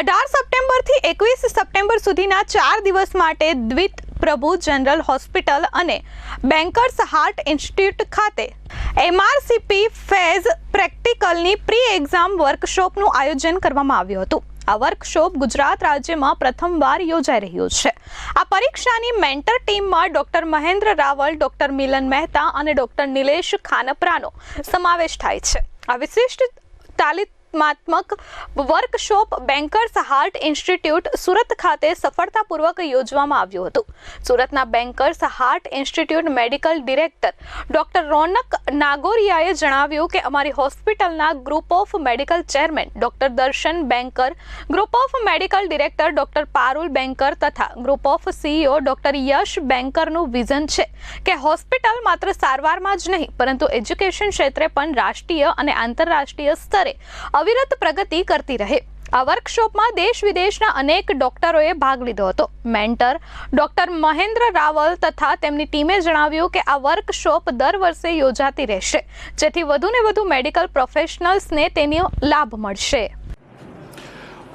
અઢાર સપ્ટેમ્બરથી એકવીસ સપ્ટેમ્બર સુધીના ચાર દિવસ માટે દ્વિત પ્રભુ જનરલ હોસ્પિટલ અને બેન્કર્સ હાર્ટ ઇન્સ્ટિટ્યૂટ ખાતે એમઆરસીપી ફેઝ પ્રેક્ટિકલની પ્રી એક્ઝામ વર્કશોપનું આયોજન કરવામાં આવ્યું હતું. આ વર્કશોપ ગુજરાત રાજ્યમાં પ્રથમવાર યોજાઈ રહ્યો છે. આ પરીક્ષાની મેન્ટર ટીમમાં ડોક્ટર મહેન્દ્ર રાવલ, ડોક્ટર મિલન મહેતા અને ડોક્ટર નિલેશ ખાનપરાનો સમાવેશ થાય છે. આ વિશિષ્ટ તાલીમાત્મક workshop Bankers heart institute Surat ખાતે સફળતાપૂર્વક યોજવામાં આવ્યું હતું. સુરતના Bankers heart institute medical director doctor Ronak નાગોરિયાએ જણાવ્યું કે અમારી હોસ્પિટલના group of medical chairman doctor Darshan Banker, group of medical director doctor Parul Banker તથા group of CEO doctor Yash બેન્કરનું vision છે કે હોસ્પિટલ માત્ર સારવારમાં જ નહીં, પરંતુ એજ્યુકેશન ક્ષેત્રે પણ રાષ્ટ્રીય અને આંતરરાષ્ટ્રીય સ્તરે અવિરત પ્રગતિ કરતી રહે. આ વર્કશોપમાં દેશ વિદેશના અનેક ડોક્ટરોએ ભાગ લીધો હતો. મેન્ટર, ડોક્ટર મહેન્દ્ર રાવલ તથા તેમની ટીમે જણાવ્યું કે આ વર્કશોપ દર વર્ષે યોજાતી રહેશે, જેથી વધુને વધુ મેડિકલ પ્રોફેશનલ્સને તેનો લાભ મળશે.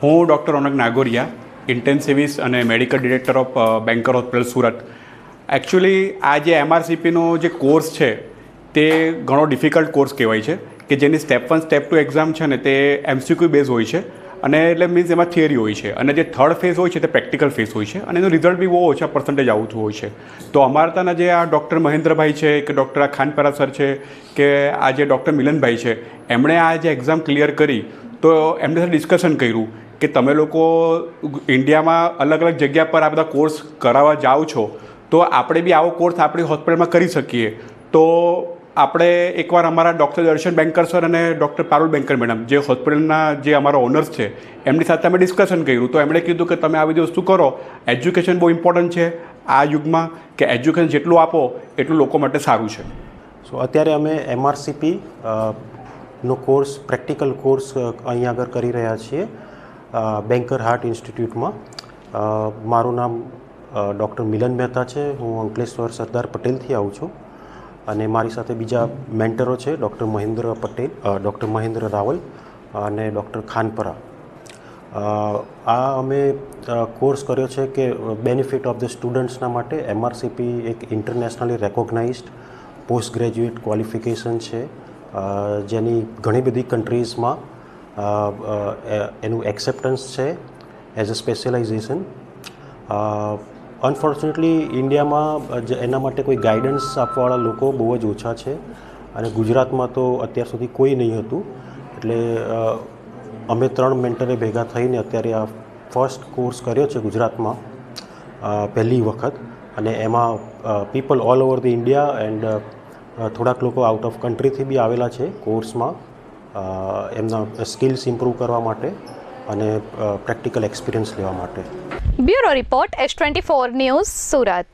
હું ડૉક્ટર ઓનક નાગોરિયા, ઇન્ટેન્સિવિસ્ટ અને medical director of Banker hospital Surat. Actually આ જે એમઆરસીપીનો જે કોર્સ છે, તે ઘણો ડિફિકલ્ટ કોર્સ કહેવાય છે. કે જેની step one step two exam છે ને તે એમસીક્યુ બેઝ હોય છે. અને એટલે મીન્સ એમાં થિયરી હોય છે. અને જે થર્ડ ફેઝ હોય છે તે પ્રેક્ટિકલ ફેઝ હોય છે. અને એનું રિઝલ્ટ બી બહુ ઓછા પર્સન્ટેજ આવતું હોય છે. તો અમારા ત્યાંના જે આ ડૉક્ટર મહેન્દ્રભાઈ છે, કે ડૉક્ટર ખાનપરા સર છે, કે આ જે ડૉક્ટર મિલનભાઈ છે, એમણે આ જે એક્ઝામ ક્લિયર કરી, તો એમની સાથે ડિસ્કશન કર્યું કે તમે લોકો ઇન્ડિયામાં અલગ અલગ જગ્યા પર આ બધા કોર્સ કરાવવા જાઓ છો, તો આપણે બી આવો કોર્સ આપણી હોસ્પિટલમાં કરી શકીએ. તો આપણે એકવાર અમારા ડૉક્ટર દર્શન બેન્કર સર અને ડૉક્ટર પારુલ બેન્કર મેડમ, જે હોસ્પિટલના જે અમારા ઓનર્સ છે, એમની સાથે અમે ડિસ્કશન કર્યું. તો એમણે કીધું કે તમે આવી વસ્તુ કરો. એજ્યુકેશન બહુ ઇમ્પોર્ટન્ટ છે આ યુગમાં, કે એજ્યુકેશન જેટલું આપો, એટલું લોકો માટે સારું છે. સો અત્યારે અમે એમઆરસીપી નો કોર્સ પ્રેક્ટિકલ કોર્સ અહીં આગળ કરી રહ્યા છીએ બેન્કર હાર્ટ ઇન્સ્ટિટ્યૂટમાં મારું નામ ડૉક્ટર મિલન મહેતા છે. હું અંકલેશ્વર સરદાર પટેલથી આવું છું. અને મારી સાથે બીજા મેન્ટરો છે, ડૉક્ટર મહેન્દ્ર પટેલ ડૉક્ટર મહેન્દ્ર રાવલ અને ડૉક્ટર ખાનપરા. આ અમે કોર્સ કર્યો છે કે બેનિફિટ ઓફ ધ સ્ટુડન્ટ્સના માટે એમઆરસીપી એક internationally recognised post graduate qualification છે. જેની ઘણી બધી કન્ટ્રીઝમાં એનું એક્સેપ્ટન્સ છે એઝ અ સ્પેશિયલાઇઝેશન. અનફોર્ચ્યુનેટલી ઇન્ડિયામાં એના માટે કોઈ ગાઈડન્સ આપવાવાળા લોકો બહુ જ ઓછા છે અને ગુજરાતમાં તો અત્યાર સુધી કોઈ નહીં હતું. એટલે અમે ત્રણ મેન્ટરે ભેગા થઈને અત્યારે આ ફર્સ્ટ કોર્સ કર્યો છે ગુજરાતમાં પહેલી વખત. અને એમાં people all over the India and થોડાક લોકો આઉટ ઓફ કન્ટ્રીથી બી આવેલા છે કોર્સમાં એમના સ્કિલ્સ ઇમ્પ્રૂવ કરવા માટે. અને પ્રેક્ટિકલ એક્સપિરિયન્સ લેવા માટે. Bureau report S twenty four news Surat.